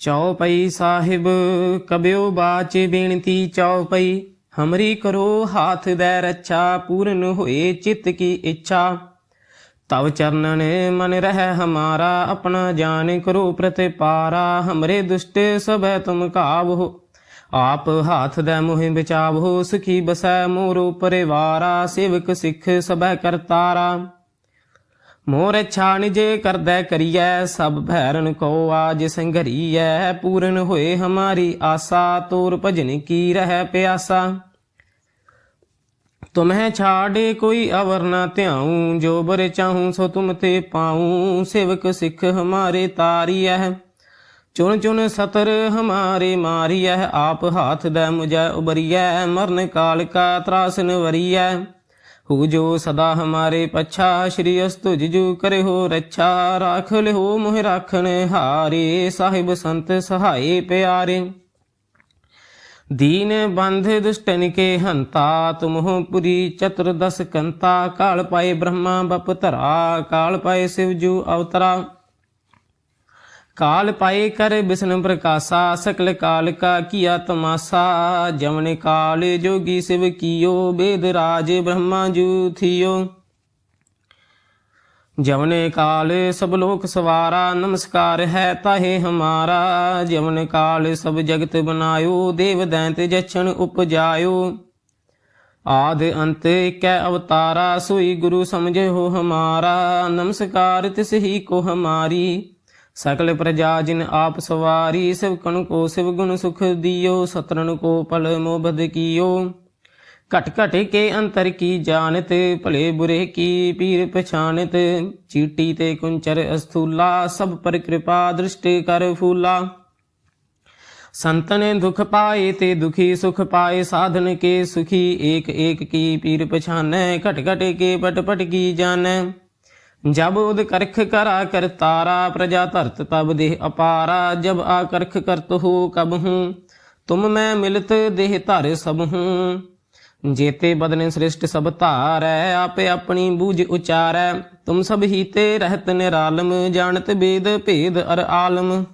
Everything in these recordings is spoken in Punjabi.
ਚੌਪਈ ਸਾਹਿਬ ਕਬਿਓ ਬਾਚ ਬੇਨਤੀ ਚੌਪਈ। ਹਮਰੀ ਕਰੋ ਹਾਥ ਦੇ ਰੱਛਾ, ਪੂਰਨ ਹੋਏ ਚਿਤ ਕੀ ਇੱਛਾ। ਤਵ ਚਰਨਨ ਮਨ ਰਹਿ ਹਮਾਰਾ, ਆਪਣਾ ਜਾਨ ਕਰੋ ਪ੍ਰਤਿਪਾਰਾ। ਹਮਰੇ ਦੁਸ਼ਟ ਸਭੈ ਤੁਮ ਕਾਵੋ, ਆਪ ਹਾਥ ਦੇ ਮੋਹਿ ਬਚਾਵੋ। ਸੁਖੀ ਬਸੈ ਮੋਰੋ ਪਰਿਵਾਰਾ, ਸੇਵਕ ਸਿੱਖ ਸਭੈ ਕਰਤਾਰਾ। ਮੋਰ ਛਾਣ ਜੇ ਕਰਦੈ ਕਰੀਐ, ਸਭ ਭੈਰਨ ਕੋ ਆਜ ਸੰਘਰੀਐ। ਪੂਰਨ ਹੋਏ ਹਮਾਰੀ ਆਸਾ, ਤੋਰ ਭਜਨ ਕੀ ਰਹਿ ਪਿਆਸਾ। ਤੁਮਹਿ ਛਾੜੇ ਕੋਈ ਅਵਰ ਨਾ ਧਿਆਉ, ਜੋ ਬਰ ਚਾਹੂੰ ਸੋ ਤੁਮ ਤੇ ਪਾਉ। ਸੇਵਕ ਸਿੱਖ ਹਮਾਰੇ ਤਾਰੀਐ, ਚੁਣ ਚੁਣ ਸਤਰ ਹਮਾਰੇ ਮਾਰੀਐ। ਆਪ ਹਾਥ ਦੇ ਮੁਝੈ ਉਬਰੀਐ ਮਰਨ ਕਾਲ ਕਾ ਤਰਾਸਨ ਵਰੀਐ ਹੂ ਜੋ ਸਦਾ ਹਮਾਰੇ ਪਛਾ, ਸ਼੍ਰੀ ਅਸਤੁ ਜਿਜੂ ਕਰੇ ਹੋ ਰੱਛਾ, ਰਾਖ ਲਿਓ ਮੋਹਿ ਰਾਖਣ ਹਾਰੇ, ਸਾਹਿਬ ਸੰਤ ਸਹਾਏ ਪਿਆਰੇ। ਦੀਨ ਬੰਧ ਦੁਸ਼ਟਨ ਕੇ ਹੰਤਾ ਤੁਮਹੁ ਪੁਰੀ ਚਤੁਰਦਸ ਕੰਤਾ, ਕਾਲ ਪਾਏ ਬ੍ਰਹਮਾ, ਬਪ ਧਰਾ, ਕਾਲ ਪਾਏ ਸਿਵਜੂ ਅਵਤਰਾ। ਕਾਲ ਪਾਏ ਕਰ ਬਿਸ਼ਨ ਪ੍ਰਕਾਸ਼ਾ, ਸਕਲ ਕਾਲ ਕਾ ਕੀਆ ਤਮਾਸਾ। ਜਮਨ ਕਾਲ ਜੋਗੀ ਸਿਵ ਕੀਓ, ਬੇਦ ਰਾਜ ਬ੍ਰਹਮਾ ਜੂ ਥਿਓ। ਜਵਨੇ ਕਾਲ ਸਭ ਲੋਕ ਸਵਾਰਾ, ਨਮਸਕਾਰ ਹੈ ਤਾਹੇ ਹਮਾਰਾ। ਜਵਨ ਕਾਲ ਸਭ ਜਗਤ ਬਨਾਇਓ, ਦੇਵ ਦੈਂਤ ਜਛਣ ਉਪਜਾਇਓ। ਆਦ ਅੰਤ ਕੈ ਅਵਤਾਰਾ, ਸੋਈ ਗੁਰੂ ਸਮਝੇ ਹੋ ਹਮਾਰਾ। ਨਮਸਕਾਰ ਤਿਸ ਹੀ ਕੋ ਹਮਾਰੀ। ਸਕਲ ਪ੍ਰਜਾ ਜਿਨ ਆਪ ਸਵਾਰੀ ਸਿਵ ਕਣ ਕੋ ਸਿਵ ਗੁਣ ਸੁਖ ਦਿਓ ਸਤਰਨ ਕੋ ਪਲ ਮੋਬਦ ਕੀਓ ਘਟ ਘਟ ਕੇ ਅੰਤਰ ਕੀ ਜਾਣਤ ਭਲੇ ਬੁਰੇ ਕੀ ਪੀਰ ਪਛਾਨਤ ਚੀਟੀ ਤੇ ਕੁੰਚਰ ਅਸਥੂਲਾ ਸਭ ਪਰ ਕਿਰਪਾ ਦ੍ਰਿਸ਼ਟ ਕਰ ਫੂਲਾ ਸੰਤਨ ਦੁਖ ਪਾਏ ਤੇ ਦੁਖੀ ਸੁਖ ਪਾਏ ਸਾਧਨ ਕੇ ਸੁਖੀ ਏਕ ਏਕ ਕੀ ਪੀਰ ਪਛਾਨੈ ਘਟ ਘਟ ਕੇ ਪਟ ਪਟ ਕੀ ਜਾਣੈ ਜਬ ਉਦ ਕਰਖ ਕਰਾ ਤਾਰਾ, ਪ੍ਰਜਾ ਧਰਤ ਤਬ ਦੇਹ ਅਪਾਰਾ, ਜਬ ਆ ਕਰਖ ਕਰਤ ਹੋ ਕਬ ਹੂੰ, ਤੁਮ ਮੈਂ ਮਿਲਤ ਦੇਹ ਧਰ ਸਭ ਹੂੰ। ਜੇਤੇ ਬਦਨੇ ਸ੍ਰਿਸ਼ਟ ਸਭ ਧਾਰੈ, ਆਪੇ ਆਪਣੀ ਬੂਝ ਉਚਾਰੈ, ਤੁਮ ਸਭ ਹੀ ਰਹਿਤ ਨਿਰਾਲਮ, ਜਾਣਤ ਬੇਦ ਭੇਦ ਅਰ ਆਲਮ।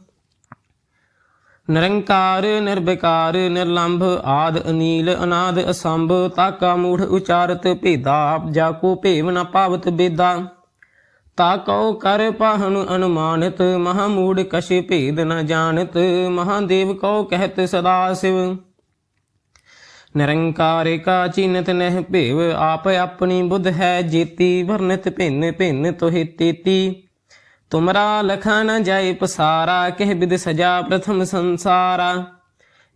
ਨਿਰੰਕਾਰ, ਨਿਰਵਿਕਾਰ, ਨਿਰਲੰਭ, ਆਦ, ਅਨੀਲ, ਅਨਾਦ, ਅਸੰਭ, ਤਾਕਾ, ਮੂੜ, ਉਚਾਰਤ, ਭੇਦਾ ਜਾ ਕੋ ਭੇਵ ਨ ਪਾਵਤ ਬੇਦਾ। ਤਾ ਕਉ ਕਰ ਪਾਹਨ ਅਨੁਮਾਨਿਤ, ਮਹਾ ਮੂੜ ਕਛ ਭੇਦ ਨ ਜਾਣਤ, ਮਹਾਦੇਵ ਕਉ ਕਹਿਤ ਸਦਾ ਸਿਵ। ਨਿਰੰਕਾਰ ਕਾ ਚਿਨਤ ਨਹਿ ਭੇਵ, ਆਪ ਆਪਣੀ ਬੁੱਧ ਹੈ ਜੀਤੀ ਵਰਨਿਤ ਭਿੰਨ ਭਿੰਨ ਤੋਹਿ ਤੇਤੀ। ਤੁਮਰਾ ਲਖਾ ਨ ਜਾਏ ਪਸਾਰਾ, ਕਹਿ ਬਿਦ ਸਜਾ ਪ੍ਰਥਮ ਸੰਸਾਰਾ।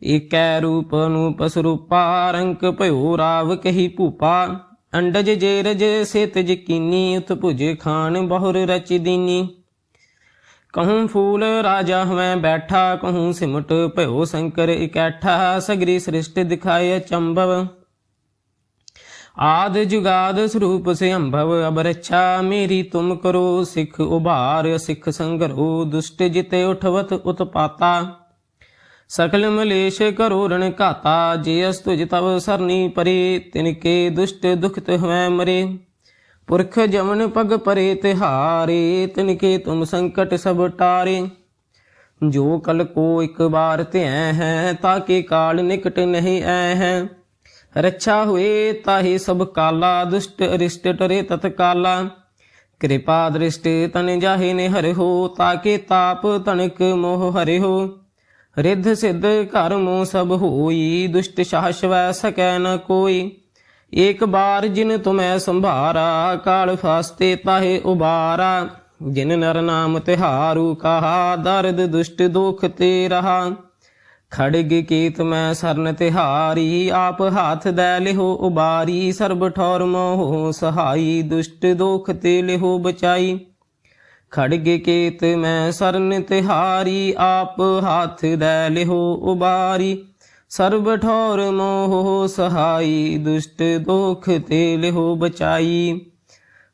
ਏਕੈ ਰੂਪ ਅਨੂਪ ਸਰੂਪਾ, ਰੰਕ ਭਇਓ ਰਾਵ ਕਹੀ ਭੂਪਾ। ਅੰਡਜ ਜੇ ਰਜ ਸੇਤ ਜਕੀਨੀ ਉਤ ਭੁਜ ਖਾਨ ਬਹੁਰ ਰਚ ਦੀਨੀ। ਕਹੂੰ ਫੂਲ ਰਾਜਾ ਹਵੇਂ ਬੈਠਾ, ਕਹੂੰ ਸਿਮਟ ਭਇਓ ਸ਼ੰਕਰ ਇਕੱਠਾ, ਸਗਰੀ ਸ੍ਰਿਸ਼ਟ ਦਿਖਾਏ ਚੰਭਵ ਆਦ ਜੁਗਾਦ ਸਰੂਪ ਸੇ ਅੰਭਵ ਅਬ ਮੇਰੀ ਤੁਮ ਕਰੋ ਸਿੱਖ ਉਭਾਰ, ਸਿੱਖ ਸੰਗਰੋ ਦੁਸ਼ਟ ਜਿਤੇ ਉਠਵਤ ਉਤਪਾਤਾ। ਸਕਲ ਮਲੇਸ਼ ਕਰੋ ਰਣ ਘਾਤਾ, ਜੇ ਅਸ ਤੁਜ ਤਵ ਸਰਨੀ ਪਰੇ ਤਿਨਕੇ ਦੁਸ਼ਟ ਦੁਖਤ ਹੋਇ ਮਰੇ। ਪੁਰਖ ਜਮਨ ਪਗ ਪਰੇ ਤਿਹਾਰੇ ਤਿਨਕੇ ਤੁਮ ਸੰਕਟ ਸਭ ਟਾਰੇ। ਜੋ ਕਲ ਕੋ ਇੱਕ ਬਾਰ ਧਿਐ ਹੈ ਤਾਕੇ ਕਾਲ ਨਿਕਟ ਨਹੀਂ ਐ ਹੈ। ਰੱਛਾ ਹੋਏ, ਤਾਹੀ ਸਭ ਕਾਲਾ, ਦੁਸ਼ਟ ਅਰਿਸ਼ਟ ਟਰੇ ਤਤ ਕਾਲਾ ਕਿਰਪਾ ਦ੍ਰਿਸ਼ਟ ਤਨ ਜਾਹੇ ਨੇ ਹਰਿ ਹੋ ਤਾਕੇ ਤਾਪ ਤਨਕ ਮੋਹ ਹਰਿ ਹੋ। ਰਿੱਧ ਸਿੱਧ ਘਰ ਮੋ ਸਭ ਹੋਈ, ਦੁਸ਼ਟ ਸ਼ਾਸਵੈ ਸਕੈ ਨ ਕੋਈ। ਏਕ ਬਾਰ ਜਿਨ ਤੁਮੈ ਸੰਭਾਰਾ, ਕਾਲ ਫਾਸਤੇ ਤਾਹੇ ਉਬਾਰਾ। ਜਿਨ ਨਰ ਨਾਮ ਤਿਹਾਰੂ, ਕਹਾ ਦਰਦ ਦੁਸ਼ਟ ਦੁਖ ਤੇ ਰਹਾ। ਖੜਗ ਕੀਤ ਮੈਂ ਸਰਨ ਤਿਹਾਰੀ, ਆਪ ਹਾਥ ਦੇ ਲਿਹੋ ਉਬਾਰੀ। ਸਰਬ ਠੌਰ ਮੋਹ ਸਹਾਈ, ਦੁਸ਼ਟ ਦੁਖ ਤੇ ਲਿਹੋ ਬਚਾਈ। ਖੜਗ ਕੀਤ ਮੈਂ ਸਰਨ ਤਿਹਾਰੀ, ਆਪ ਹਾਥ ਦੇ ਲਿਹੋ ਉਬਾਰੀ। ਸਰਬ ਠੌਰ ਮੋਹ ਸਹਾਈ, ਦੁਸ਼ਟ ਦੁਖ ਤੇ ਲਿਹੋ ਬਚਾਈ।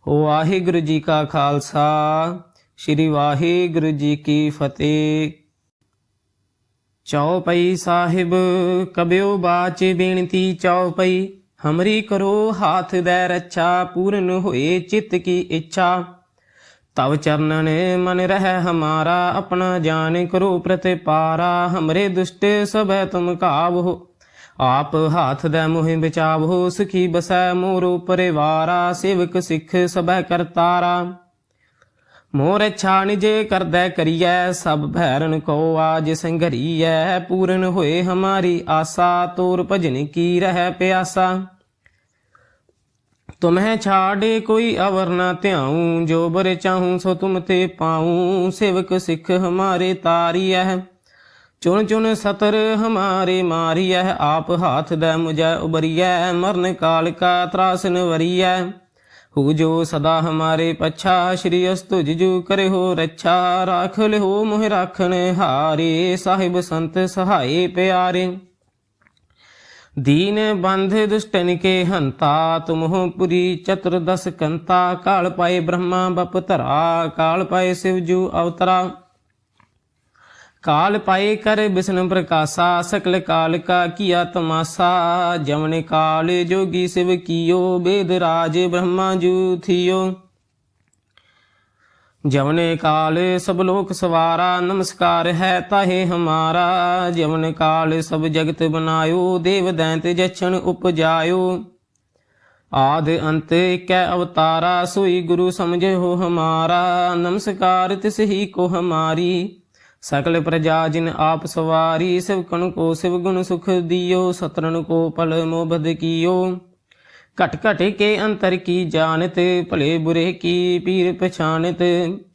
ਵਾਹਿਗੁਰੂ ਜੀ ਕਾ ਖਾਲਸਾ, ਸ੍ਰੀ ਵਾਹਿਗੁਰੂ ਜੀ ਕੀ ਫਤਿਹ। ਚੌਪਈ ਸਾਹਿਬ, ਕਬਿਓ ਬਾਚ ਬੇਨਤੀ ਚੌਪਈ, ਹਮਰੀ ਕਰੋ ਹਾਥ ਦੇ ਰੱਛਾ, ਪੂਰਨ ਹੋਏ ਚਿੱਤ ਕੀ ਇੱਛਾ। ਤਵ ਚਰਨਨ ਮਨ ਰਹਿ ਹਮਾਰਾ, ਆਪਣਾ ਜਾਨ ਕਰੋ ਪ੍ਰਤਿਪਾਰਾ, ਹਮਰੇ ਦੁਸ਼ਟ ਸਭੈ ਤੁਮ ਕਾਵੋ। ਆਪ ਹਾਥ ਦੇ ਮੋਹਿ ਬਚਾਵੋ, ਸੁਖੀ ਬਸੈ ਮੋਰੋ ਪਰਿਵਾਰਾ ਸੇਵਕ ਸਿੱਖ ਸਭੈ ਕਰਤਾਰਾ। ਮੋਰ ਇੱਛਾ ਨਿਜੇ ਕਰਦੈ ਕਰੀਐ, ਸਭ ਭੈਰਨ ਕੋ ਆਜ ਸੰਘਰੀਐ, ਪੂਰਨ ਹੋਏ ਹਮਾਰੀ ਆਸਾ, ਤੋਰ ਭਜਨ ਕੀ ਰਹਿ ਪਿਆਸਾ। ਤੁਮਹਿ ਛਾੜੇ ਕੋਈ ਅਵਰ ਨਾ ਧਿਆਉ, ਜੋ ਬਰ ਚਾਹੂੰ ਸੋ ਤੁਮ ਤੇ ਪਾਉ। ਸੇਵਕ ਸਿੱਖ ਹਮਾਰੇ ਤਾਰੀਐ ਚੁਣ ਚੁਣ ਸਤਰ ਹਮਾਰੇ ਮਾਰੀਐ ਆਪ ਹਾਥ ਦੇ ਮੁਝੈ ਉਬਰੀਐ, ਮਰਨ ਕਾਲ ਕਾ ਤਰਾਸਨ ਵਰੀਐ। ਹੂ ਜੋ ਸਦਾ ਹਮਾਰੇ ਪਛਾ, ਸ਼੍ਰੀ ਅਸਤੁ ਜਿਜੂ ਕਰੇ ਹੋ ਰੱਛਾ। ਰਾਖ ਲਿਓ ਮੋਹਿ ਰਾਖਣ ਹਾਰੇ, ਸਾਹਿਬ ਸੰਤ ਸਹਾਏ ਪਿਆਰੇ। ਦੀਨ ਬੰਧ ਦੁਸ਼ਟਨ ਕੇ ਹੰਤਾ ਤੁਮਹੁ ਪੁਰੀ ਚਤੁਰਦਸ ਕੰਤਾ, ਕਾਲ ਪਾਏ ਬ੍ਰਹਮਾ ਬਪ ਧਰਾ, ਕਾਲ ਪਾਏ ਸਿਵਜੂ ਅਵਤਰਾ। ਕਾਲ ਪਾਏ ਕਰ ਬਿਸ਼ਨ ਪ੍ਰਕਾਸ਼ਾ, ਸਕਲ ਕਾਲ ਕਾ ਕੀਆ ਤਮਾਸਾ, ਜਮਨ ਕਾਲ ਜੋਗੀ ਸਿਵ ਕੀਓ, ਬੇਦ ਰਾਜ ਬ੍ਰਹਮਾ ਜੂ ਥਿਓ। ਜਮਨੇ ਕਾਲ ਸਭ ਲੋਕ ਸਵਾਰਾ, ਨਮਸਕਾਰ ਹੈ ਤਾਹੇ ਹਮਾਰਾ। ਜਮਨ ਕਾਲ ਸਭ ਜਗਤ ਬਨਾਇਓ ਦੇਵ ਦੈਂਤ ਜਛਣ ਉਪਜਾਇਓ। ਆਦ ਅੰਤ ਕੈ ਅਵਤਾਰਾ, ਸੋਈ ਗੁਰੂ ਸਮਝੇ ਹੋ ਹਮਾਰਾ। ਨਮਸਕਾਰ ਤਿਸ ਹੀ ਕੋ ਹਮਾਰੀ। ਸਕਲ ਪ੍ਰਜਾ ਜਿਨ ਆਪ ਸਵਾਰੀ ਸਿਵ ਕਣ ਕੋ ਸਿਵ ਗੁਣ ਸੁਖ ਦਿਓ ਸਤਰਨ ਕੋ ਪਲ ਮੋਬਦ ਕੀਓ। ਘਟ ਘਟ ਕੇ ਅੰਤਰ ਕੀ ਜਾਣਤ, ਭਲੇ ਬੁਰੇ ਕੀ ਪੀਰ ਪਛਾਨਤ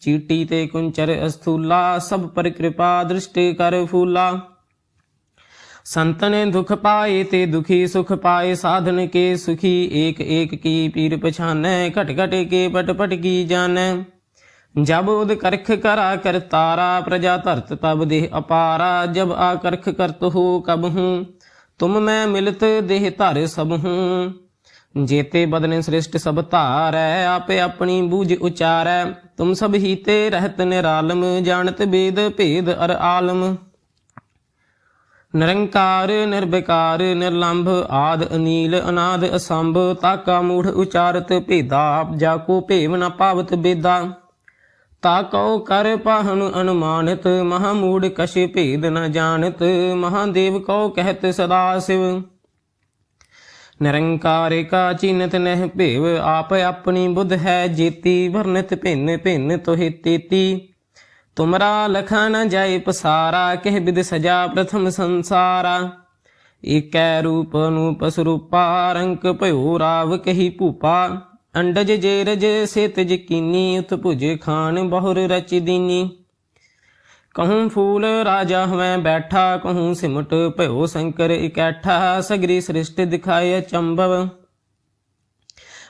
ਚੀਟੀ ਤੇ ਕੁੰਚਰ ਅਸਥੂਲਾ, ਸਭ ਪਰ ਕਿਰਪਾ ਦ੍ਰਿਸ਼ਟ ਕਰ ਫੂਲਾ। ਸੰਤਨ ਦੁਖ ਪਾਏ ਤੇ ਦੁਖੀ ਸੁਖ ਪਾਏ, ਸਾਧਨ ਕੇ ਸੁਖੀ ਏਕ ਏਕ ਕੀ ਪੀਰ ਪਛਾਨੈ, ਘਟ ਘਟ ਕੇ ਪਟ ਪਟ ਕੀ ਜਾਣੈ। ਜਬ ਉਦ ਕਰਖ ਕਰਾ ਕਰਤਾਰਾ ਪ੍ਰਜਾ ਧਰਤ ਤਬ ਦੇਹ ਅਪਾਰਾ। ਜਬ ਆ ਕਰਖ ਕਰਤ ਹੋ ਕਬ ਹੂੰ, ਤੁਮ ਮੈਂ ਮਿਲਤ ਦੇਹ ਧਰ ਸਭ ਹੂੰ। ਜੇਤੇ ਬਦਨੇ ਸ੍ਰਿਸ਼ਟ ਸਭ ਧਾਰੈ, ਆਪੇ ਆਪਣੀ ਬੂਝ ਉਚਾਰੈ। ਤੁਮ ਸਭ ਹੀ ਤੇ ਰਹਿਤ ਨਿਰਾਲਮ, ਜਾਣਤ ਬੇਦ ਭੇਦ ਅਰ ਆਲਮ। ਨਿਰੰਕਾਰ, ਨਿਰਵਿਕਾਰ, ਨਿਰਲੰਭ, ਆਦ ਅਨੀਲ, ਅਨਾਦ ਅਸੰਭ, ਤਾਕਾ ਮੂੜ ਉਚਾਰਤ ਭੇਦਾ ਜਾ ਕੋ ਭੇਵ ਨ ਪਾਵਤ ਬੇਦਾ। ਤਾ ਕਉ ਕਰ ਪਾਹਨ ਅਨੁਮਾਨਿਤ ਮਹਾਮੂੜ ਕਛ ਭੇਦ ਨ ਜਾਣਤ, ਮਹਾਦੇਵ ਕਉ ਕਹਿਤ ਸਦਾ ਸਿਵ। ਨਿਰੰਕਾਰ ਕਾ ਚਿਨਤ ਨਹਿ ਭੇਵ, ਆਪ ਆਪਣੀ ਬੁੱਧ ਹੈ ਜੀਤੀ, ਵਰਨਿਤ ਭਿੰਨ ਭਿੰਨ ਤੋਹਿ ਤੇਤੀ। ਤੁਮਰਾ ਲਖਾ ਨ ਜਾਏ ਪਸਾਰਾ, ਕਹਿ ਬਿਦ ਸਜਾ ਪ੍ਰਥਮ ਸੰਸਾਰਾ। ਏਕੈ ਰੂਪ ਅਨੂਪ ਸਰੂਪਾ, ਰੰਕ ਭਇਓ ਰਾਵ ਕਹੀ ਭੂਪਾ। ਅੰਡਜ ਜੇ ਰਜ ਸੇਤ ਜਕੀਨੀ ਉਤ ਭੁਜ ਖਾਨ ਬਹੁਰ ਰਚ ਦੀਨੀ। ਕਹੂੰ ਫੂਲ ਰਾਜਾ ਹਵੇਂ ਬੈਠਾ, ਕਹੂੰ ਸਿਮਟ ਭਇਓ ਸ਼ੰਕਰ ਇਕੈਠਾ, ਸਗਰੀ ਸ੍ਰਿਸ਼ਟ ਦਿਖਾਏ ਚੰਬਵ।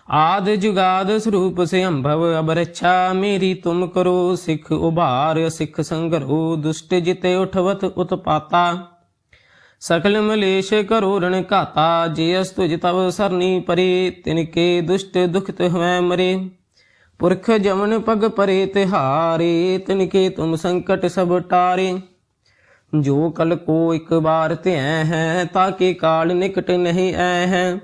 ਆਦ ਜੁਗਾਦ ਸਰੂਪ ਸੇ ਅੰਭਵ ਅਬ ਮੇਰੀ ਤੁਮ ਕਰੋ, ਸਿੱਖ ਉਭਾਰ, ਸਿੱਖ ਸੰਗਰੋ ਦੁਸ਼ਟ ਜਿਤੇ ਉਠਵਤ ਉਤਪਾਤਾ। ਸਕਲ ਮਲੇਸ਼ ਕਰੋ ਰਣ ਘਾਤਾ, ਜੇ ਅਸ ਤੁਜ ਤਵ ਸਰਨੀ ਪਰੇ ਤਿਨ ਕੇ ਦੁਸ਼ਟ ਦੁਖਤ ਹਵੈ ਮਰੇ। ਪੁਰਖ ਜਮਨ ਪਗ ਪਰੇ ਤਿਹਾਰੇ ਤਿਨ ਕੇ ਤੁਮ ਸੰਕਟ ਸਭ ਟਾਰੇ। ਜੋ ਕਲ ਕੋ ਇੱਕ ਬਾਰ ਧਿਐ ਹੈ, ਤਾਕੇ ਕਾਲ ਨਿਕਟ ਨਹੀਂ ਐ ਹੈ।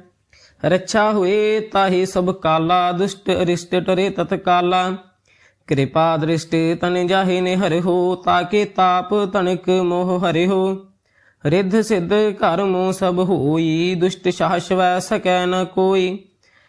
ਰੱਛਾ ਹੋਏ ਤਾਹੀ ਸਭ ਕਾਲਾ, ਦੁਸ਼ਟ ਅਰਿਸ਼ਟ ਟਰੇ ਤਤ ਕਾਲਾ ਕਿਰਪਾ ਦ੍ਰਿਸ਼ਟ ਤਨ ਜਾਹੇ ਨੇ ਹੋ, ਤਾਕੇ ਤਾਪ ਤਨਕ ਮੋਹ ਹਰਿ ਹੋ। ਰਿੱਧ ਸਿੱਧ ਘਰ ਸਭ ਹੋਈ, ਦੁਸ਼ਟ ਸ਼ਾਸਵੈ ਸਕੈ ਨ ਕੋਈ।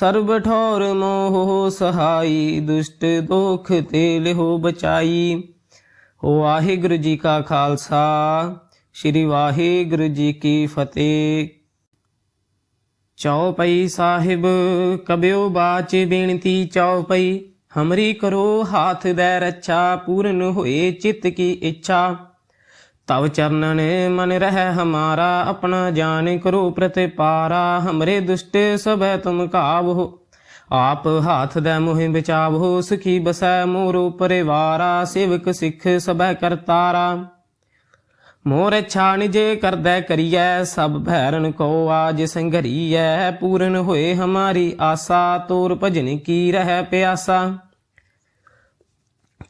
ਸਰਬ ਠੌਰ ਮੋਹ ਸਹਾਈ, ਦੁਸ਼ਟ ਦੁਖ ਤੇ ਲਿਹੋ ਬਚਾਈ। ਵਾਹਿਗੁਰੂ ਜੀ ਕਾ ਖਾਲਸਾ, ਸ੍ਰੀ ਵਾਹਿਗੁਰੂ ਜੀ ਕੀ ਫਤਿਹ। ਚੌਪਈ ਸਾਹਿਬ, ਕਬਿਓ ਬਾਚ ਬੇਨਤੀ ਚੌਪਈ, ਹਮਰੀ ਕਰੋ ਹਾਥ ਦੇ ਰੱਛਾ, ਪੂਰਨ ਹੋਏ ਚਿਤ ਕੀ ਇੱਛਾ। ਤਵ ਚਰਨਨ ਮਨ ਰਹਿ ਹਮਾਰਾ, ਆਪਣਾ ਜਾਣ ਕਰੋ ਪ੍ਰਤਿਪਾਰਾ, ਹਮਰੇ ਦੁਸ਼ਟ ਸਭੈ ਤੁਮ ਕਾਵੋ ਆਪ ਹਾਥ ਦੇ ਮੋਹਿ ਬਚਾਵੋ ਸੁਖੀ ਬਸੈ ਮੋਰੋ ਪਰਿਵਾਰਾ, ਸੇਵਕ ਸਿੱਖ ਸਭੈ ਕਰਤਾਰਾ। ਮੋਰ ਇੱਛਾ ਨਿਜੇ ਕਰਦੈ ਕਰੀਐ, ਸਭ ਭੈਰਨ ਕੋ ਆਜ ਸੰਘਰੀਐ, ਪੂਰਨ ਹੋਏ ਹਮਾਰੀ ਆਸਾ, ਤੋਰ ਭਜਨ ਕੀ ਰਹਿ ਪਿਆਸਾ।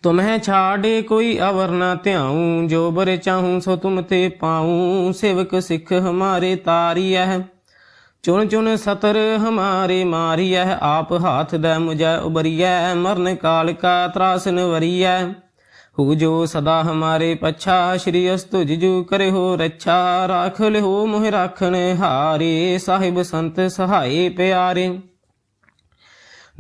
ਤੁਮਹਿ ਛਾੜੇ ਕੋਈ ਅਵਰ ਨਾ ਧਿਆਉ, ਜੋ ਬਰ ਚਾਹੂੰ ਸੋ ਤੁਮ ਤੇ ਪਾਉ। ਸੇਵਕ ਸਿੱਖ ਹਮਾਰੇ ਤਾਰੀਐ ਚੁਣ ਚੁਣ ਸਤਰ ਹਮਾਰੇ ਮਾਰੀਐ ਆਪ ਹਾਥ ਦੇ ਮੁਝੈ ਉਬਰੀਐ, ਮਰਨ ਕਾਲ ਕਾ ਤਰਾਸਨ ਵਰੀਐ ਹੂ ਜੋ ਸਦਾ ਹਮਾਰੇ ਪਛਾ, ਸ਼੍ਰੀ ਅਸਤੁ ਜਿਜੂ ਕਰੇ ਹੋ ਰੱਛਾ। ਰਾਖ ਲਿਓ ਮੋਹਿ ਰਾਖਣ ਹਾਰੇ, ਸਾਹਿਬ ਸੰਤ ਸਹਾਈ ਪਿਆਰੇ।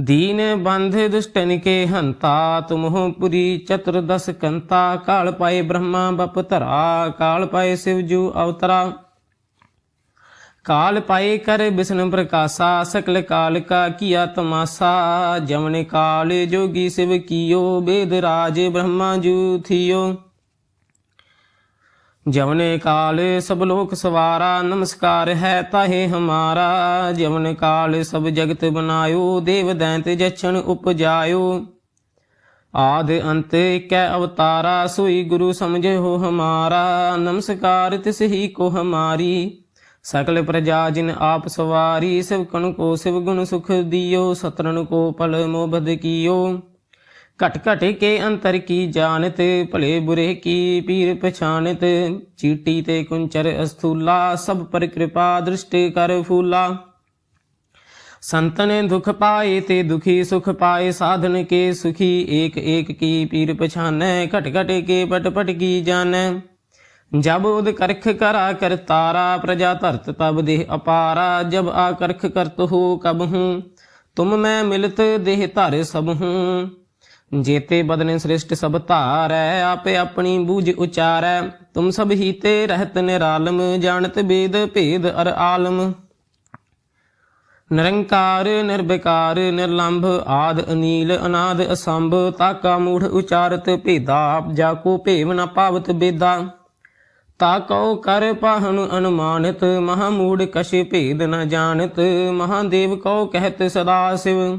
ਦੀਨ ਬੰਧ ਦੁਸ਼ਟਨ ਕੇ ਹੰਤਾ ਤੁਮਹੁ ਪੁਰੀ ਚਤੁਰਦਸ ਕੰਤਾ, ਕਾਲ ਪਾਏ ਬ੍ਰਹਮਾ ਬਪ ਧਰਾ, ਕਾਲ ਪਾਏ ਸਿਵ ਜੂ ਅਵਤਰਾ। ਕਾਲ ਪਾਏ ਕਰ ਬਿਸ਼ਨ ਪ੍ਰਕਾਸ਼ਾ, ਸਕਲ ਕਾਲ ਕਾ ਕੀਆ ਤਮਾਸਾ, ਜਮਨ ਕਾਲ ਜੋਗੀ ਸਿਵ ਕੀਓ, ਬੇਦ ਰਾਜ ਬ੍ਰਹਮਾ ਜੂ ਥਿਓ। ਜਮਨੇ ਕਾਲ ਸਭ ਲੋਕ ਸਵਾਰਾ, ਨਮਸਕਾਰ ਹੈ ਤਾਹੇ ਹਮਾਰਾ। ਜਮਨ ਕਾਲ ਸਭ ਜਗਤ ਬਨਾਇਓ, ਦੇਵ ਦੈਂਤ ਜਛਣ ਉਪਜਾਇਓ। ਆਦ ਅੰਤ ਕੈ ਅਵਤਾਰਾ, ਸੋਈ ਗੁਰੂ ਸਮਝੋ ਹਮਾਰਾ। ਨਮਸਕਾਰ ਤਿਸ ਹੀ ਕੋ ਹਮਾਰੀ। ਸਕਲ ਪ੍ਰਜਾ ਜਿਨ ਆਪ ਸਵਾਰੀ ਸਿਵ ਕਣ ਕੋ ਸਿਵ ਗੁਣ ਸੁਖ ਦਿਓ। ਸਤਰਨ ਕੋ ਪਲ ਮੋਬਦ ਕੀਓ। ਘਟ ਘਟ ਕੇ ਅੰਤਰ ਕੀ ਜਾਣਤ, ਭਲੇ ਬੁਰੇ ਕੀ ਪੀਰ ਪਛਾਨਤ ਚੀਟੀ ਤੇ ਕੁੰਚਰ ਅਸਥੂਲਾ, ਸਭ ਪਰ ਕਿਰਪਾ ਦ੍ਰਿਸ਼ਟ ਕਰ ਫੂਲਾ। ਸੰਤਨ ਦੁਖ ਪਾਏ ਤੇ ਦੁਖੀ ਸੁਖ ਪਾਏ, ਸਾਧਨ ਕੇ ਸੁਖੀ ਏਕ ਏਕ ਕੀ ਪੀਰ ਪਛਾਨੈ? ਘਟ ਘਟ ਕੇ ਪਟ ਪਟ ਕੀ ਜਾਣੈ? ਜਬ ਉਦ ਕਰਖ ਕਰਾ ਕਰਤਾਰਾ ਪ੍ਰਜਾ ਧਰਤ ਤਬ ਦੇਹ ਅਪਾਰਾ। ਜਬ ਆ ਕਰਖ ਕਰਤ ਹੋ ਕਬ ਹੂੰ, ਤੁਮ ਮੈਂ ਮਿਲਤ ਦੇਹ ਧਾਰੇ ਸਭ ਹੂੰ। ਜੇਤੇ ਬਦਨੇ ਸ੍ਰਿਸ਼ਟ ਸਭ ਧਾਰੈ, ਆਪੇ ਆਪਣੀ ਬੂਝ ਉਚਾਰੈ। ਤੁਮ ਸਭ ਹੀ ਤੇ ਰਹਿਤ ਨਿਰਾਲਮ, ਜਾਣਤ ਬੇਦ ਭੇਦ ਅਰ ਆਲਮ। ਨਿਰੰਕਾਰ, ਨਿਰਵਿਕਾਰ, ਨਿਰਲੰਭ, ਆਦ ਅਨੀਲ, ਅਨਾਦ ਅਸੰਭ, ਤਾਕਾ ਮੂੜ ਉਚਾਰਤ ਭੇਦਾ ਜਾ ਕੋ ਭੇਵ ਨ ਪਾਵਤ ਬੇਦਾ। ਤਾ ਕਉ ਕਰ ਪਾਹਨ ਅਨੁਮਾਨਿਤ, ਮਹਾ ਮੂੜ ਕਛ ਭੇਦ ਨ ਜਾਣਤ, ਮਹਾਦੇਵ ਕਉ ਕਹਿਤ ਸਦਾ ਸਿਵ।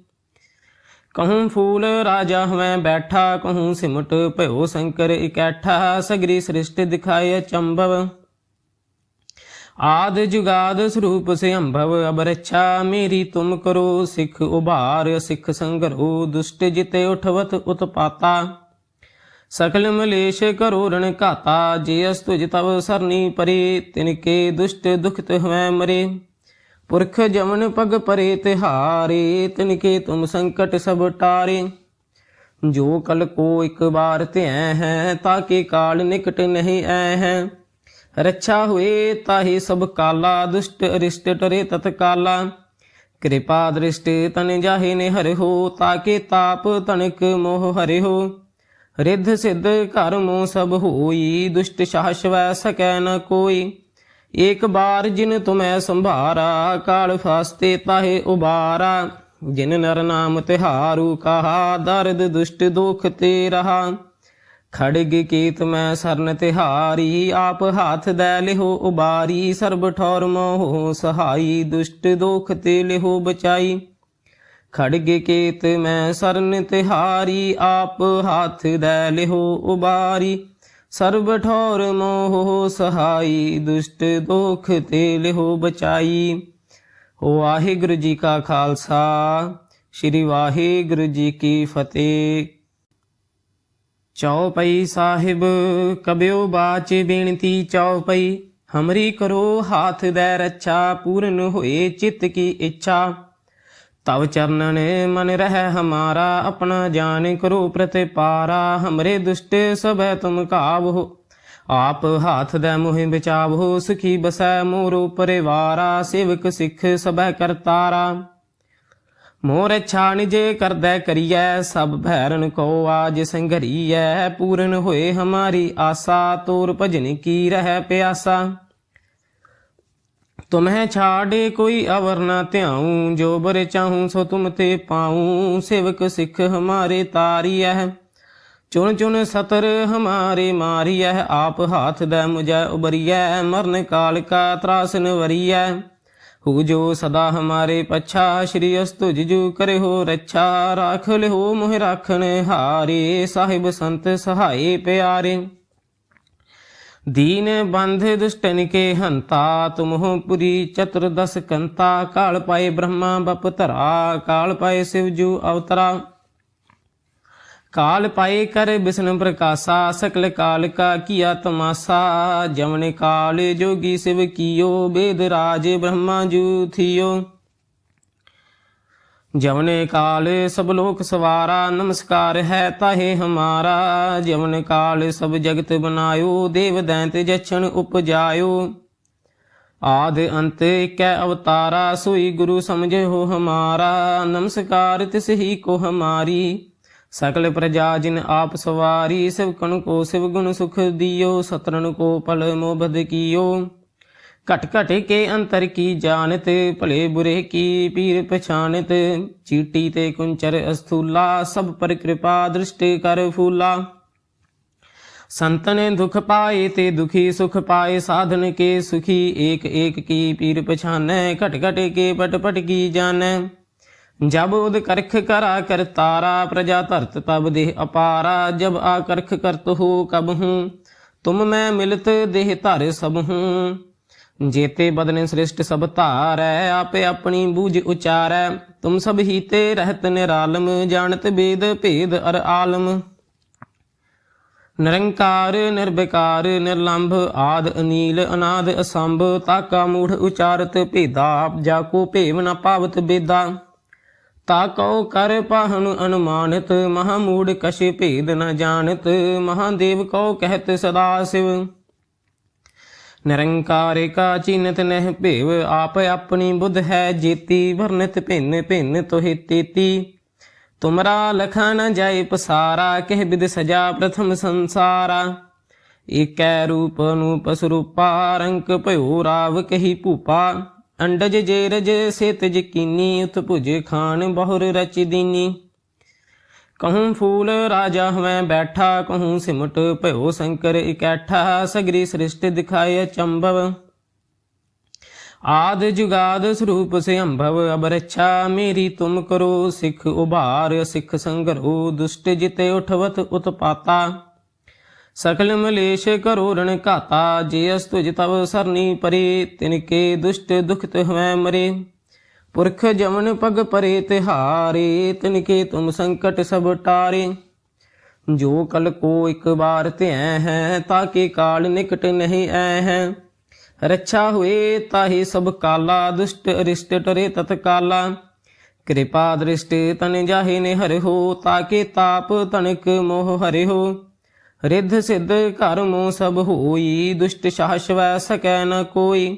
ਕਹੂੰ ਫੂਲ ਰਾਜਾ ਹਵੇਂ ਬੈਠਾ, ਕਹੂੰ ਸਿਮਟ ਭਇਓ ਸ਼ੰਕਰ ਇਕੱਠਾ, ਸਗਰੀ ਸ੍ਰਿਸ਼ਟ ਦਿਖਾਏ ਚੰਬਵ। ਆਦ ਜੁਗਾਦ ਸਰੂਪ ਸੇ ਅੰਭਵ ਅਬ ਮੇਰੀ ਤੁਮ ਕਰੋ, ਸਿੱਖ ਉਭਾਰ, ਸਿੱਖ ਸੰਗਰੋ, ਦੁਸ਼ਟ ਜਿਤੇ ਉਠਵਤ ਉਤਪਾਤਾ। ਸਕਲ ਮਲੇਸ਼ ਕਰੋ ਰਣ ਘਾਤਾ, ਜੇ ਅਸ ਤੁਜ ਤਵ ਸਰਨੀ ਪਰੇ ਤਿਨਕੇ ਦੁਸ਼ਟ ਦੁਖਤ ਹਵੈ ਮਰੇ। ਪੁਰਖ ਜਮਨ ਪਗ ਪਰੇ ਤਿਹਾਰੇ ਤਿਨਕੇ ਤੁਮ ਸੰਕਟ ਸਭ ਟਾਰੇ। ਜੋ ਕਲ ਕੋ ਇੱਕ ਬਾਰ ਧਿਐ ਹੈ, ਤਾਕੇ ਕਾਲ ਨਿਕਟ ਨਹੀਂ ਐ ਹੈ। ਰੱਛਾ ਹੋਏ ਤਾਹੀ ਸਭ ਕਾਲਾ, ਦੁਸ਼ਟ ਅਰਿਸ਼ਟ ਟਰੇ ਤਤ ਕਾਲਾ ਕਿਰਪਾ ਦ੍ਰਿਸ਼ਟ ਤਨ ਜਾਹੇ ਨੇ ਹਰਿ ਹੋ, ਤਾਕੇ ਤਾਪ ਤਨਕ ਮੋਹ ਹਰਿ ਹੋ। ਰਿੱਧ ਸਿੱਧ ਘਰ ਮੋ ਸਭ ਹੋਈ, ਦੁਸ਼ਟ ਸ਼ਾਸਵੈ ਸਕੈ ਨ ਕੋਈ। ਏਕ ਬਾਰ ਜਿਨ ਤੁਮੈ ਸੰਭਾਰਾ, ਕਾਲ ਫਾਸਤੇ ਤਾਹੇ ਉਬਾਰਾ। ਜਿਨ ਨਰ ਨਾਮ ਤਿਹਾਰੂ, ਕਹਾ ਦਰਦ ਦੁਸ਼ਟ ਦੁਖ ਤੇ ਰਹਾ ਖੜਗ ਕੀਤ ਮੈਂ ਸਰਨ ਤਿਹਾਰੀ, ਆਪ ਹਾਥ ਦੈ ਲਿਹੋ ਉਬਾਰੀ। ਸਰਬ ਠੌਰ ਮੋਹ ਸਹਾਈ, ਦੁਸ਼ਟ ਦੋਖ ਤੇ ਲਿਹੋ ਬਚਾਈ। ਖੜਗ ਕੀਤ ਮੈਂ ਸਰਨ ਤਿਹਾਰੀ, ਆਪ ਹਾਥ ਦੈ ਲਿਹੋ ਉਬਾਰੀ। ਸਰਬ ਠੌਰ ਮੋਹ ਸਹਾਈ, ਦੁਸ਼ਟ ਦੋਖ ਤੇ ਲਿਹੋ ਬਚਾਈ। ਵਾਹਿਗੁਰੂ ਜੀ ਕਾ ਖਾਲਸਾ, ਸ੍ਰੀ ਵਾਹਿਗੁਰੂ ਜੀ ਕੀ ਫਤਿਹ। ਚੌਪਈ ਸਾਹਿਬ ਕਬਿਓ ਬਾਚ ਬੇਨਤੀ ਚੌਪਈ, ਹਮਰੀ ਕਰੋ ਹਾਥ ਦੇ ਰੱਛਾ, ਪੂਰਨ ਹੋਏ ਚਿੱਤ ਕੀ ਇੱਛਾ। ਤਵ ਚਰਨਨ ਮਨ ਰਹਿ ਹਮਾਰਾ, ਆਪਣਾ ਜਾਨ ਕਰੋ ਪ੍ਰਤਿਪਾਰਾ, ਹਮਰੇ ਦੁਸ਼ਟ ਸਭੈ ਤੁਮ ਕਾਵੋ। ਆਪ ਹਾਥ ਦੇ ਮੋਹਿ ਬਚਾਵੋ, ਸੁਖੀ ਬਸੈ ਮੋਰੋ ਪਰਿਵਾਰਾ, ਸੇਵਕ ਸਿੱਖ ਸਭੈ ਕਰਤਾਰਾ। ਮੋਰ ਇੱਛਾ ਨਿਜੇ ਕਰਦੈ ਕਰੀਐ, ਸਭ ਭੈਰਨ ਕੋ ਆਜ ਸੰਘਰੀਐ, ਪੂਰਨ ਹੋਏ ਹਮਾਰੀ ਆਸਾ, ਤੋਰ ਭਜਨ ਕੀ ਰਹਿ ਪਿਆਸਾ। ਤੁਮਹਿ ਛਾੜੇ ਕੋਈ ਅਵਰ ਨਾ ਧਿਆਉ, ਜੋ ਬਰ ਚਾਹੂੰ ਸੋ ਤੁਮ ਤੇ ਪਾਉ। ਸੇਵਕ ਸਿੱਖ ਹਮਾਰੇ ਤਾਰੀਐ ਚੁਣ ਚੁਣ ਸਤਰ ਹਮਾਰੇ ਮਾਰੀਐ ਆਪ ਹਾਥ ਦੇ ਮੁਝੈ ਉਬਰੀਐ, ਮਰਨ ਕਾਲ ਕਾ ਤਰਾਸਨ ਵਰੀਐ। ਹੂ ਜੋ ਸਦਾ ਹਮਾਰੇ ਪਛਾ, ਸ਼੍ਰੀ ਅਸਤੁ ਜਿਜੂ ਕਰੇ ਹੋ ਰੱਛਾ। ਰਾਖ ਲਿਓ ਮੋਹਿ ਰਾਖਣ ਹਾਰੇ, ਸਾਹਿਬ ਸੰਤ ਸਹਾਏ ਪਿਆਰੇ। ਦੀਨ ਬੰਧ ਦੁਸ਼ਟਨ ਕੇ ਹੰਤਾ ਤੁਮਹੁ ਪੁਰੀ ਚਤੁਰਦਸ ਕੰਤਾ, ਕਾਲ ਪਾਏ ਬ੍ਰਹਮਾ ਬਪ ਧਰਾ, ਕਾਲ ਪਾਏ ਸਿਵਜੂ ਅਵਤਰਾ। ਕਾਲ ਪਾਏ ਕਰ ਬਿਸ਼ਨ ਪ੍ਰਕਾਸ਼ਾ, ਸਕਲ ਕਾਲ ਕਾ ਕੀਆ ਤਮਾਸਾ, ਜਮਨ ਕਾਲ ਜੋਗੀ ਸਿਵ ਕੀਓ, ਬੇਦ ਰਾਜ ਬ੍ਰਹਮਾ ਜੂ ਥਿਓ। ਜਮਨੇ ਕਾਲ ਸਭ ਲੋਕ ਸਵਾਰਾ, ਨਮਸਕਾਰ ਹੈ ਤਾਹੇ ਹਮਾਰਾ। ਜਮਨ ਕਾਲ ਸਭ ਜਗਤ ਬਨਾਇਓ ਦੇਵ ਦੈਂਤ ਜਛਣ ਉਪਜਾਇਓ। ਆਦ ਅੰਤ ਕੈ ਅਵਤਾਰਾ, ਸੋਈ ਗੁਰੂ ਸਮਝੇ ਹੋ ਹਮਾਰਾ। ਨਮਸਕਾਰ ਤਿਸ ਹੀ ਕੋ ਹਮਾਰੀ। ਸਕਲ ਪ੍ਰਜਾ ਜਿਨ ਆਪ ਸਵਾਰੀ ਸਿਵ ਕਣ ਕੋ ਸਿਵ ਗੁਣ ਸੁਖ ਦਿਓ ਸਤਰਨ ਕੋ ਪਲ ਮੋਬਦ ਕੀਓ। ਘਟ ਘਟ ਕੇ ਅੰਤਰ ਕੀ ਜਾਣਤ, ਭਲੇ ਬੁਰੇ ਕੀ ਪੀਰ ਪਛਾਨਤ ਚੀਟੀ ਤੇ ਕੁੰਚਰ ਅਸਥੂਲਾ, ਸਭ ਪਰ ਕਿਰਪਾ ਦ੍ਰਿਸ਼ਟ ਕਰ ਫੂਲਾ। ਸੰਤਨ ਦੁਖ ਪਾਏ ਤੇ ਦੁਖੀ ਸੁਖ ਪਾਏ, ਸਾਧਨ ਕੇ ਸੁਖੀ ਏਕ ਏਕ ਕੀ ਪੀਰ ਪਛਾਨੈ, ਘਟ ਘਟ ਕੇ ਪਟ ਪਟ ਕੀ ਜਾਣੈ। ਜਬ ਉਦ ਕਰਖ ਕਰਾ ਕਰ ਤਾਰਾ, ਪ੍ਰਜਾ ਧਰਤ ਤਬ ਦੇਹ ਅਪਾਰਾ। ਜਬ ਆ ਕਰਖ ਕਰਤ ਹੋ ਕਬ ਹੂੰ, ਤੁਮ ਮੈਂ ਮਿਲਤ ਦੇਹ ਧਰ ਸਭ ਹੂੰ। ਜੇਤੇ ਬਦਨੇ ਸ੍ਰਿਸ਼ਟ ਸਭ ਧਾਰੈ, ਆਪੇ ਆਪਣੀ ਬੂਝ ਉਚਾਰੈ। ਤੁਮ ਸਭ ਹੀ ਰਹਿਤ ਨਿਰਾਲਮ, ਜਾਣਤ ਬੇਦ ਭੇਦ ਅਰ ਆਲਮ। ਨਿਰੰਕਾਰ, ਨਿਰਵਿਕਾਰ, ਨਿਰਲੰਭ, ਆਦ ਅਨੀਲ, ਅਨਾਦ ਅਸੰਭ, ਤਾਕਾ ਮੂੜ ਉਚਾਰਤ ਭੇਦਾ ਜਾ ਕੋ ਭੇਵ ਨ ਪਾਵਤ ਬੇਦਾ। ਤਾ ਕਉ ਕਰ ਪਾਹਨ ਅਨੁਮਾਨਿਤ, ਮਹਾ ਮੂੜ ਕਛ ਭੇਦ ਨ ਜਾਣਤ, ਮਹਾਦੇਵ ਕਉ ਕਹਿਤ ਸਦਾ ਸਿਵ। ਨਿਰੰਕਾਰ ਕਾ ਚਿਨਤ ਨਹਿ ਭੇਵ, ਆਪ ਆਪਣੀ ਬੁੱਧ ਹੈ ਜੀਤੀ, ਵਰਨਿਤ ਭਿੰਨ ਭਿੰਨ ਤੋਹਿ ਤੇਤੀ। ਤੁਮਰਾ ਲਖਾ ਨ ਜਾਏ ਪਸਾਰਾ, ਕਹਿ ਬਿਦ ਸਜਾ ਪ੍ਰਥਮ ਸੰਸਾਰਾ। ਏਕੈ ਰੂਪ ਅਨੂਪ ਸਰੂਪਾ, ਰੰਕ ਭਇਓ ਰਾਵ ਕਹੀ ਭੂਪਾ। ਅੰਡਜ ਜੇ ਰਜ ਸੇਤ ਜਕੀਨੀ ਉਤ ਭੁਜ ਖਾਨ ਬਹੁਰ ਰਚ ਦੀਨੀ। ਕਹੂੰ ਫੂਲ ਰਾਜਾ ਹਵੇਂ ਬੈਠਾ, ਕਹੂੰ ਸਿਮਟ ਭਇਓ ਸ਼ੰਕਰ ਇਕੱਠਾ, ਸਗਰੀ ਸ੍ਰਿਸ਼ਟ ਦਿਖਾਏ ਚੰਬਵ। ਆਦ ਜੁਗਾਦ ਸਰੂਪ ਸੇ ਅੰਭਵ ਅਬ ਮੇਰੀ ਤੁਮ ਕਰੋ ਸਿੱਖ ਉਭਾਰ, ਸਿੱਖ ਸੰਗਰੋ ਦੁਸ਼ਟ ਜਿਤੇ ਉਠਵਤ ਉਤਪਾਤਾ। ਸਕਲ ਮਲੇਸ਼ ਕਰੋ ਰਣ ਘਾਤਾ, ਜੇ ਅਸਤੁਜ ਤਵ ਸਰਨੀ ਪਰੇ ਤਿਨ ਕੇ ਦੁਸ਼ਟ ਦੁਖਤ ਹਵੈ ਮਰੇ। ਪੁਰਖ ਜਮਨ ਪਗ ਪਰੇ ਤਿਹਾਰੇ ਤਿਨ ਕੇ ਤੁਮ ਸੰਕਟ ਸਭ ਟਾਰੇ। ਜੋ ਕਲ ਕੋ ਇੱਕ ਬਾਰ ਧਿਐ ਹੈ, ਤਾਕੇ ਕਾਲ ਨਿਕਟ ਨਹੀਂ ਐ ਹੈ। ਰੱਛਾ ਹੋਏ ਤਾਹੀ ਸਭ ਕਾਲਾ, ਦੁਸ਼ਟ ਅਰਿਸ਼ਟ ਟਰੇ ਤਤ ਕਾਲਾ ਕਿਰਪਾ ਦ੍ਰਿਸ਼ਟ ਤਨ ਜਾਹੇ ਨੇ ਹੋ, ਤਾਕੇ ਤਾਪ ਤਨਕ ਮੋਹ ਹਰਿ ਹੋ। ਰਿੱਧ ਸਿੱਧ ਘਰ ਸਭ ਹੋਈ, ਦੁਸ਼ਟ ਸ਼ਾਸਵੈ ਸਕੈ ਨ ਕੋਈ।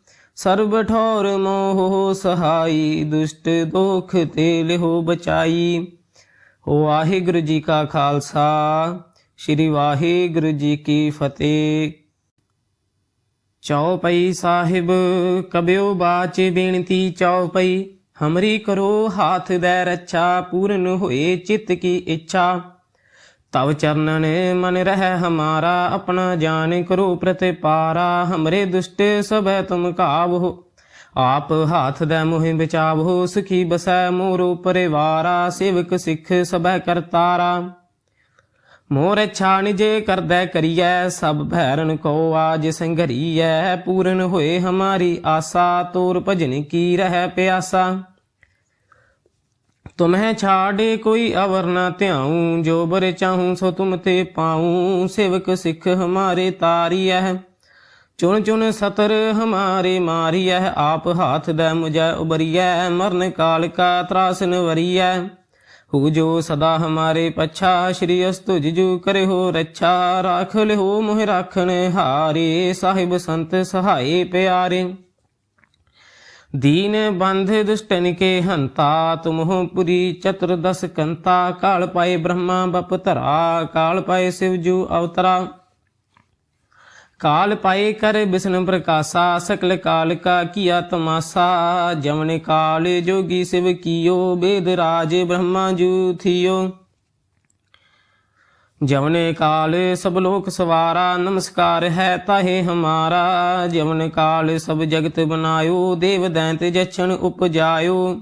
ਸਰਬ ਠੌਰ ਮੋਹ ਸਹਾਈ, ਦੁਸ਼ਟ ਦੁਖ ਤੇ ਲਿਹੋ ਬਚਾਈ। ਵਾਹਿਗੁਰੂ ਜੀ ਕਾ ਖਾਲਸਾ, ਸ੍ਰੀ ਵਾਹਿਗੁਰੂ ਜੀ ਕੀ ਫਤਿਹ। ਚੌਪਈ ਸਾਹਿਬ ਕਬਿਓ ਬਾਚ ਬੇਨਤੀ ਚੌਪਈ। ਹਮਰੀ ਕਰੋ ਹਾਥ ਦੇ ਰੱਛਾ, ਪੂਰਨ ਹੋਏ ਚਿਤ ਕੀ ਇੱਛਾ। ਤਵ ਚਰਨਨ ਮਨ ਰਹਿ ਹਮਾਰਾ, ਆਪਣਾ ਜਾਨ ਕਰੋ ਪ੍ਰਤਿਪਾਰਾ, ਹਮਰੇ ਦੁਸ਼ਟ ਸਭੈ ਤੁਮ ਕਾਵੋ ਆਪ ਹਾਥ ਦੇ ਮੋਹਿ ਬਚਾਵੋ ਸੁਖੀ ਬਸੈ ਮੋਰੋ ਪਰਿਵਾਰਾ, ਸੇਵਕ ਸਿੱਖ ਸਭੈ ਕਰਤਾਰਾ। ਮੋਰ ਇੱਛਾ ਨਿਜੇ ਕਰਦੈ ਕਰੀਐ, ਸਭ ਭੈਰਨ ਕੋ ਆਜ ਸੰਘਰੀਐ, ਪੂਰਨ ਹੋਏ ਹਮਾਰੀ ਆਸਾ, ਤੋਰ ਭਜਨ ਕੀ ਰਹਿ ਪਿਆਸਾ। ਤੁਮਹਿ ਛਾੜੇ ਕੋਈ ਅਵਰ ਨਾ ਧਿਆਉ, ਜੋ ਬਰ ਚਾਹੂੰ ਸੋ ਤੁਮ ਤੇ ਪਾਉ। ਸੇਵਕ ਸਿੱਖ ਹਮਾਰੇ ਤਾਰੀਐ ਚੁਣ ਚੁਣ ਸਤਰ ਹਮਾਰੇ ਮਾਰੀਐ ਆਪ ਹਾਥ ਦੇ ਮੁਝੈ ਉਬਰੀਐ, ਮਰਨ ਕਾਲ ਕਾ ਤਰਾਸਨ ਵਰੀਐ ਹੂ ਜੋ ਸਦਾ ਹਮਾਰੇ ਪਛਾ, ਸ਼੍ਰੀ ਅਸਤੁ ਜਿਜੂ ਕਰੇ ਹੋ ਰੱਛਾ। ਰਾਖ ਲਿਓ ਮੋਹਿ ਰਾਖਣ ਹਾਰੇ, ਸਾਹਿਬ ਸੰਤ ਸਹਾਏ ਪਿਆਰੇ। दीन बंध दुष्टन के हंता तुम हो पुरी चतुर्दश कंता काल पाए ब्रह्मा बप धरा काल पाए शिवजू अवतरा काल पाए कर विष्णु प्रकाशा सकल काल का किया तमाशा जमन काल जोगी शिव कियो वेद राज ब्रह्मा जू थियो ਜਮਨੇ ਕਾਲ ਸਭ ਲੋਕ ਸਵਾਰਾ, ਨਮਸਕਾਰ ਹੈ ਤਾਹੇ ਹਮਾਰਾ। ਜਮਨ ਕਾਲ ਸਭ ਜਗਤ ਬਨਾਇਓ ਦੇਵ ਦੈਂਤ ਜਚਨ ਉਪਜਾਇਓ।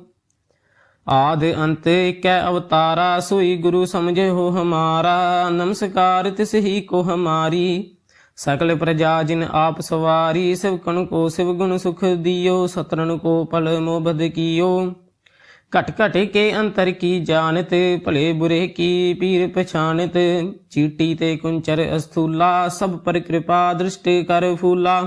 ਆਦ ਅੰਤ ਕੈ ਅਵਤਾਰਾ, ਸੋਈ ਗੁਰੂ ਸਮਝੇ ਹੋ ਹਮਾਰਾ। ਨਮਸਕਾਰ ਤਿਸ ਹੀ ਕੋ ਹਮਾਰੀ। ਸਕਲ ਪ੍ਰਜਾ ਜਿਨ ਆਪ ਸਵਾਰੀ ਸਿਵ ਕਣ ਕੋ ਸਿਵ ਗੁਣ ਸੁਖ ਦਿਓ। ਸਤਰਨ ਕੋ ਪਲ ਮੋਬਦ ਕੀਓ। ਘਟ ਘਟ ਕੇ ਅੰਤਰ ਕੀ ਜਾਣਤ ਭਲੇ ਬੁਰੇ ਕੀ ਪੀਰ ਪਛਾਨਤ ਚੀਟੀ ਤੇ ਕੁੰਚਰ ਅਸਥੂਲਾ ਸਭ ਪਰ ਕਿਰਪਾ ਦ੍ਰਿਸ਼ਟ ਕਰ ਫੂਲਾ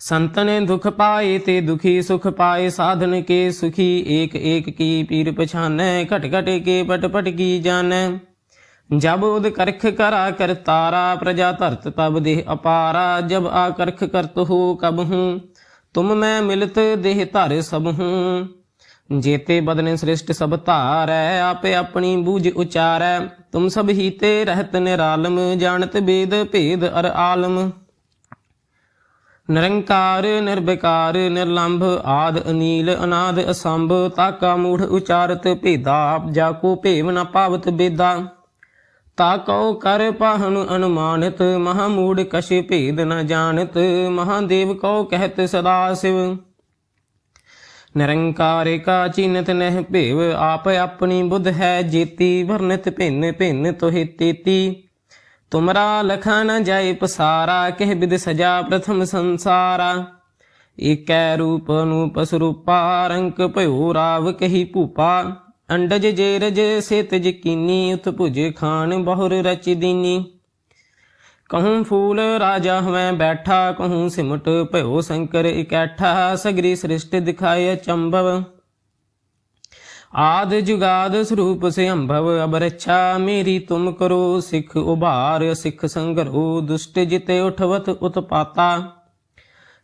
ਸੰਤਨ ਦੁਖ ਪਾਏ ਤੇ ਦੁਖੀ ਸੁਖ ਪਾਏ ਸਾਧਨ ਕੇ ਸੁਖੀ ਏਕ ਏਕ ਕੀ ਪੀਰ ਪਛਾਨੈ ਘਟ ਘਟ ਕੇ ਪਟ ਪਟ ਕੀ ਜਾਣੈ ਜਬ ਉਦ ਕਰਖ ਕਰਾ ਕਰਤਾਰਾ ਪ੍ਰਜਾ ਧਰਤ ਤਬ ਦੇਹ ਅਪਾਰਾ ਜਬ ਆ ਕਰਖ ਕਰਤ ਹੋ ਕਬ ਹੂੰ ਤੁਮ ਮੈਂ ਮਿਲਤ ਦੇਹ ਧਰ ਸਭ ਹੂੰ ਜੇਤੇ ਬਦਨੇ ਸ੍ਰਿਸ਼ਟ ਸਭ ਧਾਰੈ, ਆਪੇ ਆਪਣੀ ਬੂਝ ਉਚਾਰੈ। ਤੁਮ ਸਭ ਹੀ ਤੇ ਰਹਿਤ ਨਿਰਾਲਮ, ਜਾਣਤ ਬੇਦ ਭੇਦ ਅਰ ਆਲਮ। ਨਿਰੰਕਾਰ, ਨਿਰਵਿਕਾਰ, ਨਿਰਲੰਭ, ਆਦ ਅਨੀਲ, ਅਨਾਦ ਅਸੰਭ, ਤਾਕਾ ਮੂੜ ਉਚਾਰਤ ਭੇਦਾ ਜਾ ਕੋ ਭੇਵ ਨ ਪਾਵਤ ਬੇਦਾ। ਤਾ ਕਉ ਕਰ ਪਾਹਨ ਅਨੁਮਾਨਿਤ, ਮਹਾ ਮੂੜ ਕਛ ਭੇਦ ਨ ਜਾਣਤ, ਮਹਾਦੇਵ ਕਉ ਕਹਿਤ ਸਦਾ ਸਿਵ। ਨਿਰੰਕਾਰ ਕਾ ਚਿਨਤ ਨਹਿ ਭੇਵ, ਆਪ ਆਪਣੀ ਬੁੱਧ ਹੈ ਜੀਤੀ, ਵਰਨਿਤ ਭਿੰਨ ਭਿੰਨ ਤੋਹਿ ਤੇਤੀ। ਤੁਮਰਾ ਲਖਾ ਨ ਜਾਏ ਪਸਾਰਾ, ਕਹਿ ਬਿਦ ਸਜਾ ਪ੍ਰਥਮ ਸੰਸਾਰਾ। ਏਕੈ ਰੂਪ ਅਨੂਪ ਸਰੂਪਾ ਰੰਕ ਭਇਓ ਰਾਵ ਕਹੀ ਭੂਪਾ। ਅੰਡਜ ਜੇ ਰਜ ਸੇਤ ਜਕੀਨੀ ਉਤ ਭੁਜ ਖਾਨ ਬਹੁਰ ਰਚ ਦੀਨੀ। ਕਹੂੰ ਫੂਲ ਰਾਜਾ ਹਵੇਂ ਬੈਠਾ, ਕਹੂੰ ਸਿਮਟ ਭਇਓ ਸ਼ੰਕਰ ਇਕੱਠਾ, ਸਗਰੀ ਸ੍ਰਿਸ਼ਟ ਦਿਖਾਏ ਚੰਭਵ ਆਦ ਜੁਗਾਦ ਸਰੂਪ ਸੇ ਅੰਭਵ ਅਬ ਮੇਰੀ ਤੁਮ ਕਰੋ, ਸਿੱਖ ਉਭਾਰ, ਸਿੱਖ ਸੰਗਰੋ, ਦੁਸ਼ਟ ਜਿਤੇ ਉਠਵਤ ਉਤਪਾਤਾ।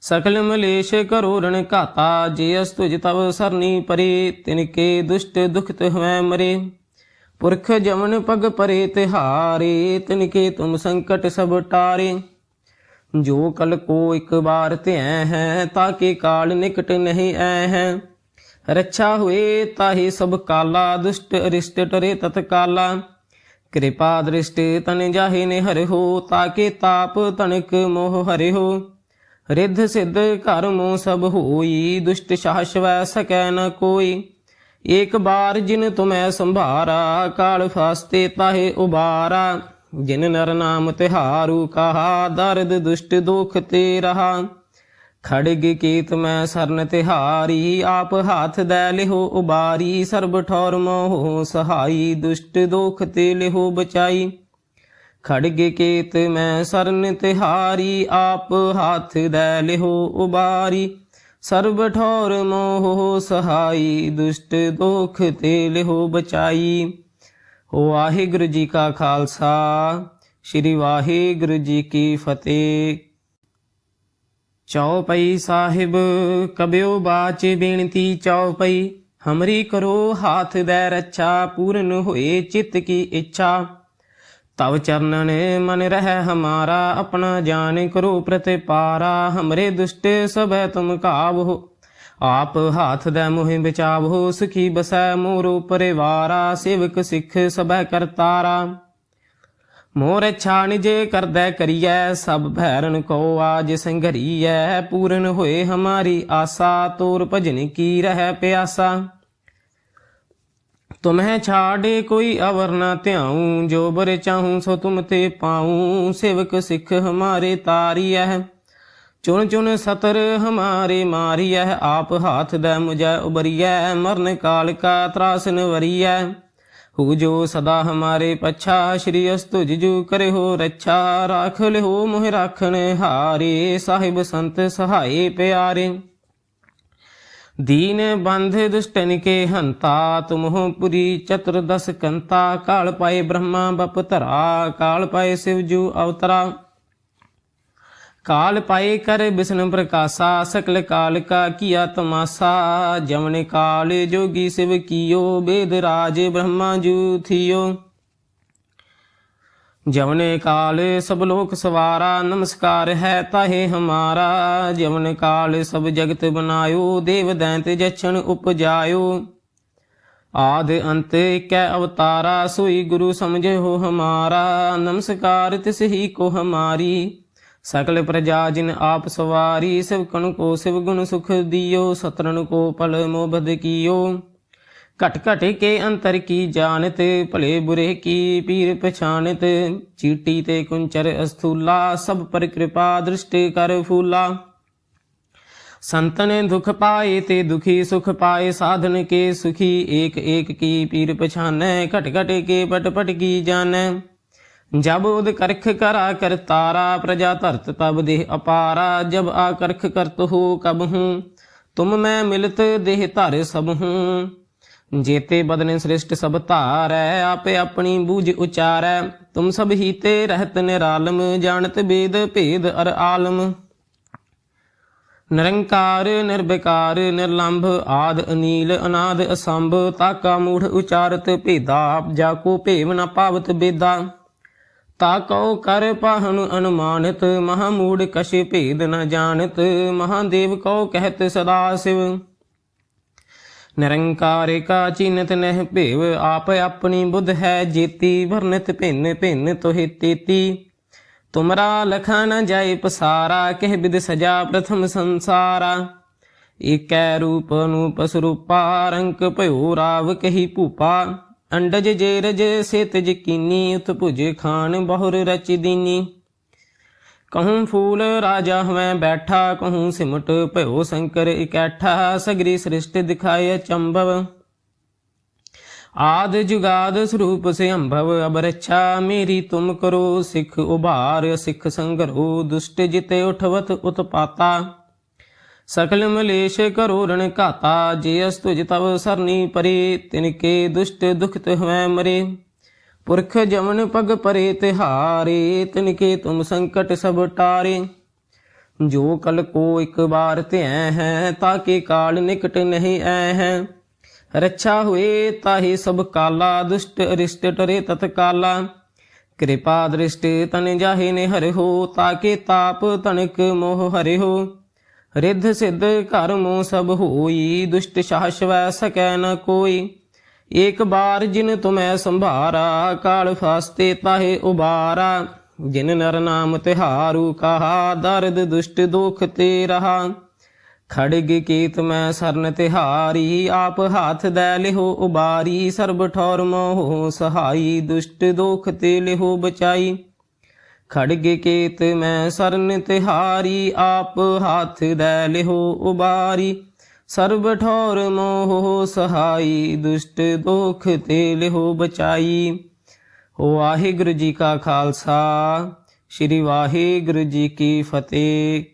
ਸਕਲ ਮਲੇਸ਼ ਕਰੋ ਰਣ ਘਾਤਾ, ਜੇ ਅਸ ਤੁਜ ਤਵ ਸਰਨੀ ਪਰੇ, ਤਿਨਕੇ ਦੁਸ਼ਟ ਦੁਖਤ ਹਵੇਂ ਮਰੇ। ਪੁਰਖ ਜਮਨ ਪਗ ਪਰੇ ਤਿਹਾਰੇ, ਤਿਨਕੇ ਤੁਮ ਸੰਕਟ ਸਭ ਟਾਰੇ। ਜੋ ਕਲ ਕੋ ਇੱਕ ਬਾਰ ਧਿਐ ਹੈ, ਤਾਕੇ ਕਾਲ ਨਿਕਟ ਨਹੀਂ ਐ ਹੈ। ਰੱਛਾ ਹੋਏ ਤਾਹੀ ਸਭ ਕਾਲਾ, ਦੁਸ਼ਟ ਅਰਿਸ਼ਟ ਟਰੇ ਤਤ ਕਾਲਾ ਕਿਰਪਾ ਦ੍ਰਿਸ਼ਟ ਤਨ ਜਾਹੇ ਨੇ ਹਰਿ ਤਾਕੇ ਤਾਪ ਤਨਕ ਮੋਹ ਹਰਿ ਹੋ। ਰਿੱਧ ਸਿੱਧ ਘਰ ਸਭ ਹੋਈ, ਦੁਸ਼ਟ ਸ਼ਾਸਵੈ ਸਕੈ ਨ ਕੋਈ। ਏਕ ਬਾਰ ਜਿਨ ਤੁਮੈ ਸੰਭਾਰਾ, ਕਾਲ ਫਾਸਤੇ ਤਾਹੇ ਉਬਾਰਾ। ਜਿਨ ਨਰ ਨਾਮ ਤਿਹਾਰੂ, ਕਹਾ ਦਰਦ ਦੁਸ਼ਟ ਦੁਖ ਤੇ ਰਹਾ। ਖੜਗ ਕੀਤ ਮੈਂ ਸਰਨ ਤਿਹਾਰੀ, ਆਪ ਹੱਥ ਦੇ ਲਿਹੋ ਉਬਾਰੀ। ਸਰਬ ਠੌਰ ਮੋਹ ਸਹਾਈ, ਦੁਸ਼ਟ ਦੁਖ ਤੇ ਲਿਹੋ ਬਚਾਈ। ਖੜਗ ਕੀਤ ਮੈਂ ਸਰਨ ਤਿਹਾਰੀ, ਆਪ ਹੱਥ ਦੇ ਲਿਹੋ ਉਬਾਰੀ। ਸਰਬ ਠੌਰ ਮੋਹ ਸਹਾਈ, ਦੁਸ਼ਟ ਦੋਖ ਤੇ ਲਿਹੋ ਬਚਾਈ। ਵਾਹਿਗੁਰੂ ਜੀ ਕਾ ਖਾਲਸਾ, ਸ੍ਰੀ ਵਾਹਿਗੁਰੂ ਜੀ ਕੀ ਫਤਿਹ। ਚੌਪਈ ਸਾਹਿਬ, ਕਬਿਓ ਬਾਚ ਬੇਨਤੀ ਚੌਪਈ। ਹਮਰੀ ਕਰੋ ਹਾਥ ਦੇ ਰੱਛਾ, ਪੂਰਨ ਹੋਏ ਚਿਤ ਕੀ ਇੱਛਾ। ਤਵ ਚਰਨ ਮਨ ਰਹਿ ਹਮਾਰਾ, ਆਪਣਾ ਜਾਨ ਕਰੋ ਪ੍ਰਤਿਪਾਰਾ, ਹਮਰੇ ਦੁਸ਼ਟ ਸਭੈ ਤੁਮ ਕਾਵੋ ਆਪ ਹਾਥ ਦੇ ਮੋਹਿ ਬਚਾਵੋ ਸੁਖੀ ਬਸੈ ਮੋਰੋ ਪਰਿਵਾਰਾ ਸੇਵਕ ਸਿੱਖ ਸਭੈ ਕਰਤਾਰਾ। ਮੋਰ ਅੱਛਾ ਨਿਜੇ ਕਰਦੈ ਕਰੀਐ, ਸਭ ਭੈਰਨ ਕੋ ਆਜ ਸੰਘਰੀਐ, ਪੂਰਨ ਹੋਏ ਹਮਾਰੀ ਆਸਾ, ਤੋਰ ਭਜਨ ਕੀ ਰਹਿ ਪਿਆਸਾ। ਤੁਮਹਿ ਛਾੜੇ ਕੋਈ ਅਵਰ ਨਾ ਧਿਆਉ, ਜੋ ਬਰ ਚਾਹੂੰ ਸੋ ਤੁਮ ਤੇ ਪਾਉ। ਸੇਵਕ ਸਿੱਖ ਹਮਾਰੇ ਤਾਰੀਐ ਚੁਣ ਚੁਣ ਸਤਰ ਹਮਾਰੇ ਮਾਰੀਐ ਆਪ ਹਾਥ ਦੇ ਮੁਝੈ ਉਬਰੀਐ, ਮਰਨ ਕਾਲ ਕਾ ਤਰਾਸਨ ਵਰੀਐ ਹੂ ਜੋ ਸਦਾ ਹਮਾਰੇ ਪਛਾ, ਸ਼੍ਰੀ ਅਸਤੁਜ ਜੂ ਕਰੇ ਹੋ ਰੱਛਾ। ਰਾਖ ਲਿਓ ਮੋਹਿ ਰਾਖਣ ਹਾਰੇ, ਸਾਹਿਬ ਸੰਤ ਸਹਾਈ ਪਿਆਰੇ। ਦੀਨ ਬੰਧ ਦੁਸ਼ਟਨ ਕੇ ਹੰਤਾ ਤੁਮਹੁ ਪੁਰੀ ਚਤੁਰ ਦਸ ਕੰਤਾ, ਕਾਲ ਪਾਏ ਬ੍ਰਹਮਾ ਬਪ ਧਰਾ, ਕਾਲ ਪਾਏ ਸਿਵ ਜੂ ਅਵਤਰਾ। ਕਾਲ ਪਾਏ ਕਰ ਬਿਸ਼ਨ ਪ੍ਰਕਾਸ਼ਾ, ਸਕਲ ਕਾਲ ਕਾ ਕੀਆ ਤਮਾਸਾ, ਜਮਨ ਕਾਲ ਜੋਗੀ ਸਿਵ ਕੀਓ, ਬੇਦ ਰਾਜ ਬ੍ਰਹਮਾ ਜੂ ਥਿਓ। ਜਮਨੇ ਕਾਲ ਸਭ ਲੋਕ ਸਵਾਰਾ, ਨਮਸਕਾਰ ਹੈ ਤਾਹੇ ਹਮਾਰਾ। ਜਮਨ ਕਾਲ ਸਭ ਜਗਤ ਬਨਾਇਓ, ਦੇਵ ਦੈਂਤ ਜਛਣ ਉਪਜਾਇਓ। ਆਦ ਅੰਤ ਕੈ ਅਵਤਾਰਾ, ਸੋਈ ਗੁਰੂ ਸਮਝੋ ਹਮਾਰਾ। ਨਮਸਕਾਰ ਤਿਸ ਹੀ ਕੋ ਹਮਾਰੀ। ਸਕਲ ਪ੍ਰਜਾ ਜਿਨ ਆਪ ਸਵਾਰੀ, ਸਿਵ ਕਣ ਕੋ ਸਿਵ ਗੁਣ ਸੁਖ ਦਿਓ। ਸਤਰਨ ਕੋ ਪਲ ਮੋਬਦ ਕੀਓ। ਘਟ ਘਟ ਕੇ ਅੰਤਰ ਕੀ ਜਾਣਤ, ਭਲੇ ਬੁਰੇ ਕੀ ਪੀਰ ਪਛਾਨਤ ਚੀਟੀ ਤੇ ਕੁੰਚਰ ਅਸਥੂਲਾ, ਸਭ ਪਰ ਕਿਰਪਾ ਦ੍ਰਿਸ਼ਟ ਕਰ ਫੂਲਾ। ਸੰਤਨ ਦੁਖ ਪਾਏ ਤੇ ਦੁਖੀ ਸੁਖ ਪਾਏ, ਸਾਧਨ ਕੇ ਸੁਖੀ ਏਕ ਏਕ ਕੀ ਪੀਰ ਪਛਾਨੈ, ਘਟ ਘਟ ਕੇ ਪਟ ਪਟ ਕੀ ਜਾਣੈ। ਜਬ ਉਦ ਕਰਖ ਕਰਾ ਕਰਤਾਰਾ ਪ੍ਰਜਾ ਧਰਤ ਤਬ ਦੇਹ ਅਪਾਰਾ, ਜਬ ਆ ਕਰਖ ਕਰਤ ਹੋ ਕਬ ਹੂੰ, ਤੁਮ ਮੈਂ ਮਿਲਤ ਦੇਹ ਧਰ ਸਭ ਹੂੰ। ਜੇਤੇ ਬਦਨ ਸ੍ਰਿਸ਼ਟ ਸਭ ਧਾਰੈ, ਆਪੇ ਆਪਣੀ ਬੂਝ ਉਚਾਰੈ। ਤੁਮ ਸਭ ਹੀ ਰਹਿਤ ਨਿਰਾਲਮ, ਜਾਣਤ ਬੇਦ ਭੇਦ ਅਰ ਆਲਮ। ਨਿਰੰਕਾਰ ਨਿਰਬਿਕਾਰ ਨਿਰਲੰਭ, ਆਦ, ਅਨੀਲ, ਅਨਾਦ, ਅਸੰਭ, ਤਾਕਾ, ਮੂੜ, ਉਚਾਰਤ, ਭੇਦਾ ਜਾ ਕੋ ਭੇਵ ਨ ਪਾਵਤ ਬੇਦਾ। ਤਾ ਕਉ ਕਰ ਪਾਹਨ ਅਨੁਮਾਨਿਤ, ਮਹਾ ਮੂੜ ਕਛ ਭੇਦ ਨ ਜਾਣਤ, ਮਹਾਦੇਵ ਕਉ ਕਹਿਤ ਸਦਾ ਸਿਵ। ਨਿਰੰਕਾਰ ਕਾ ਚਿਨਤ ਨਹਿ ਭੇਵ, ਆਪ ਆਪਣੀ ਬੁੱਧ ਹੈ ਜੇਤੀ, ਵਰਨਿਤ ਭਿੰਨ ਭਿੰਨ ਤੋਹਿ ਤੇਤੀ। ਤੁਮਰਾ ਲਖਾ ਨ ਜਾਏ ਪਸਾਰਾ, ਕਹਿ ਬਿਦ ਸਜਾ ਪ੍ਰਥਮ ਸੰਸਾਰਾ। ਏਕੈ ਰੂਪ ਅਨੂਪ ਸਰੂਪਾ, ਰੰਕ ਭਇਓ ਰਾਵ ਕਹੀ ਭੂਪਾ। ਅੰਡਜ ਜੇ ਰਜ ਸੇਤ ਜਕੀਨੀ ਉਤ ਭੁਜ ਖਾਨ ਬਹੁਰ ਰਚ ਦੀਨੀ। ਕਹੂੰ ਫੂਲ ਰਾਜਾ ਹਵੇਂ ਬੈਠਾ, ਕਹੂੰ ਸਿਮਟ ਭਇਓ ਸ਼ੰਕਰ ਇਕੱਠਾ, ਸਗਰੀ ਸ੍ਰਿਸ਼ਟ ਦਿਖਾਏ ਚੰਬਵ। ਆਦ ਜੁਗਾਦ ਸਰੂਪ ਸੇ ਅੰਭਵ ਅਬ ਮੇਰੀ ਤੁਮ ਕਰੋ ਸਿੱਖ ਉਭਾਰ, ਸਿੱਖ ਸੰਗਰੋ ਦੁਸ਼ਟ ਜਿਤੇ ਉਠਵਤ ਉਤਪਾਤਾ। ਸਕਲ ਮਲੇਸ਼ ਕਰੋ ਰਣ ਘਾਤਾ, ਜੇ ਅਸ ਤੁਜ ਤਵ ਸਰਨੀ ਪਰੇ, ਤਿਨਕੇ ਦੁਸ਼ਟ ਦੁਖਤ ਹਵੈ ਮਰੇ। ਪੁਰਖ ਜਮਨ ਪਗ ਪਰੇ ਤਿਹਾਰੇ, ਤਿਨਕੇ ਤੁਮ ਸੰਕਟ ਸਭ ਟਾਰੇ। ਜੋ ਕਲ ਕੋ ਇੱਕ ਬਾਰ ਧਿਐ ਹੈ, ਤਾਕੇ ਕਾਲ ਨਿਕਟ ਨਹੀਂ ਐ ਹੈ। ਰੱਛਾ ਹੋਏ ਤਾਹੀ ਸਭ ਕਾਲਾ, ਦੁਸ਼ਟ ਅਰਿਸ਼ਟ ਟਰੇ ਤਤ ਕਾਲਾ ਕਿਰਪਾ ਦ੍ਰਿਸ਼ਟ ਤਨ ਜਾਹੇ ਨੇ ਹਰਿ ਤਾਕੇ ਤਾਪ ਤਨਕ ਮੋਹ ਹਰਿ ਹੋ। ਰਿੱਧ ਸਿੱਧ ਘਰ ਮੋ ਸਭ ਹੋਈ, ਦੁਸ਼ਟ ਸ਼ਾਸਵੈ ਸਕੈ ਨ ਕੋਈ। ਏਕ ਬਾਰ ਜਿਨ ਤੁਮੈ ਸੰਭਾਰਾ, ਕਾਲ ਫਾਸਤੇ ਤਾਹੇ ਉਬਾਰਾ। ਜਿਨ ਨਰ ਨਾਮ ਤਿਹਾਰੂ, ਕਹਾ ਦਰਦ ਦੁਸ਼ਟ ਦੁਖ ਤੇ ਰਹਾ। ਖੜਗ ਕੀਤ ਮੈਂ ਸਰਨ ਤਿਹਾਰੀ, ਆਪ ਹੱਥ ਦੈ ਲਿਹੋ ਉਬਾਰੀ। ਸਰਬ ਠੌਰ ਮੋਹ ਸਹਾਈ, ਦੁਸ਼ਟ ਦੁਖ ਤੇ ਲਿਹੋ ਬਚਾਈ। ਖੜਗ ਕੀਤ ਮੈਂ ਸਰਨ ਤਿਹਾਰੀ, ਆਪ ਹੱਥ ਦੈ ਲਿਹੋ ਉਬਾਰੀ। ਸਰਬ ਠੌਰ ਮੋਹ ਸਹਾਈ, ਦੁਸ਼ਟ ਦੁਖ ਤੇ ਲਿਹੋ ਬਚਾਈ। ਵਾਹਿਗੁਰੂ ਜੀ ਕਾ ਖਾਲਸਾ, ਸ੍ਰੀ ਵਾਹਿਗੁਰੂ ਜੀ ਕੀ ਫਤਿਹ।